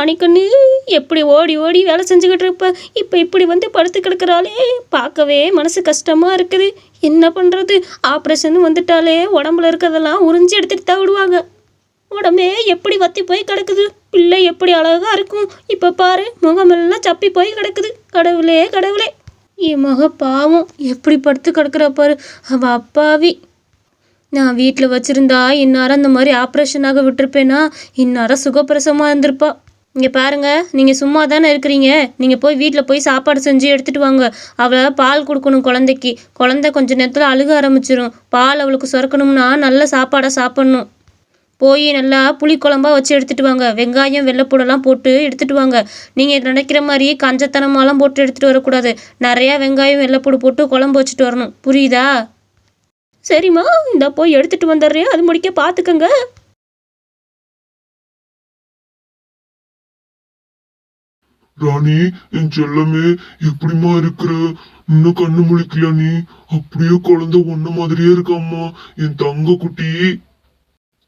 ராணிக்கண்ணு எப்படி ஓடி ஓடி வேலை செஞ்சுக்கிட்டு இருப்ப? இப்போ இப்படி வந்து படுத்து கிடக்குறாளே. பார்க்கவே மனசு கஷ்டமாக இருக்குது. என்ன பண்ணுறது ஆப்ரேஷன் வந்துட்டாலே உடம்புல இருக்கிறதெல்லாம் உறிஞ்சி எடுத்துகிட்டு தான் விடுவாங்க. உடம்பே எப்படி வத்தி போய் கிடக்குது? பிள்ளை எப்படி அழகாக இருக்கும்? இப்போ பாரு முகமெல்லாம் சப்பி போய் கிடக்குது. கடவுளே கடவுளே. என் மக பாவம். எப்படி படுத்து கிடக்குறா பாரு. அவ அப்பாவி. நான் வீட்டில் வச்சுருந்தா இந்நேரம் அந்த மாதிரி ஆப்ரேஷனாக விட்டுருப்பேனா? இந்நேரம் சுகப்பிரசவமாக இருந்திருப்பா. இங்கே பாருங்கள் நீங்கள் சும்மா தானே இருக்கிறீங்க. நீங்கள் போய் வீட்டில் போய் சாப்பாடு செஞ்சு எடுத்துகிட்டு வாங்க. அவளை பால் கொடுக்கணும் குழந்தைக்கு. குழந்தை கொஞ்ச நேரத்தில் அழுக ஆரம்பிச்சிரும். பால் அவளுக்கு சுரக்கணும்னா நல்ல சாப்பாடை சாப்பிட்ணும். போய் நல்லா புளிக்குழம்பா வச்சு எடுத்துகிட்டு வாங்க. வெங்காயம் வெள்ளைப்பூடெல்லாம் போட்டு எடுத்துகிட்டு வாங்க. நீங்கள் நினைக்கிற மாதிரி கஞ்சத்தனமாலாம் போட்டு எடுத்துகிட்டு வரக்கூடாது. நிறையா வெங்காயம் வெள்ளைப்பூடு போட்டு குழம்பு வச்சுட்டு வரணும். புரியுதா? சரிம்மா இந்த போய் எடுத்துகிட்டு வந்துடுறேன். அது முடிக்க பார்த்துக்கங்க ராணி என் செல்லமே எப்படிம்மா இருக்கிற? இன்னும் கண்ணு முழிக்கல நீ. அப்படியே குழந்தை ஒண்ணு மாதிரியே இருக்காம்மா என் தங்க குட்டி.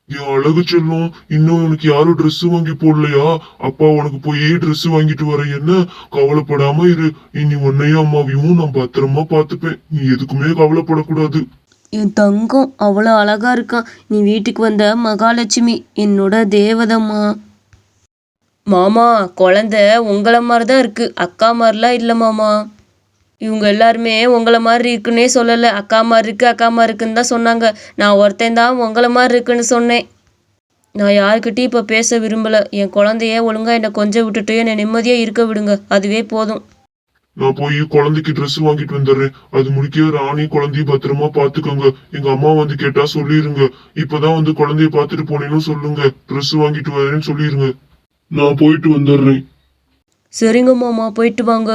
என் அழகு செல்லம் இன்னும் உனக்கு யாரும் ட்ரெஸ் வாங்கி போடலையா? அப்பா உனக்கு போய் ட்ரெஸ் வாங்கிட்டு வர. என்ன? கவலைப்படாம இரு. இனி உன்னையும் அம்மாவையும் நான் பத்திரமா பார்த்துப்பேன். நீ எதுக்குமே கவலைப்படக்கூடாது. என் தங்கம் அவ்வளோ அழகா இருக்கான் நீ வீட்டுக்கு வந்த மகாலட்சுமி என்னோட தேவதம்மா. மாமா குழந்த உங்களை மாதிரி தான் இருக்குது அக்கா மாதிரிலாம் இல்லை மாமா. இவங்க எல்லாருமே உங்களை மாதிரி இருக்குன்னே சொல்லலை. அக்கா மாதிரி இருக்குது அக்கா மாதிரி இருக்குன்னு தான் சொன்னாங்க. நான் ஒருத்தன் தான் உங்களை மாதிரி இருக்குன்னு சொன்னேன். நான் யாருக்கிட்டையும் இப்போ பேச விரும்பலை. என் குழந்தைய ஒழுங்காக என்னை கொஞ்சம் விட்டுட்டு என்னை நிம்மதியாக இருக்க விடுங்க. அதுவே போதும். நான் போய் குழந்தைக்கு ட்ரெஸ் வாங்கிட்டு வந்துடுறேன். அது முடிக்க ராணி குழந்தைய பத்திரமா பாத்துக்கோங்க எங்க அம்மா வந்து கேட்டா சொல்லிருங்க. இப்பதான் வந்து குழந்தைய பாத்துட்டு போனேன்னு சொல்லுங்க. ட்ரெஸ் வாங்கிட்டு வரேன்னு சொல்லிருங்க. நான் போயிட்டு வந்துடுறேன். சரிங்க மாமா போயிட்டு வாங்க.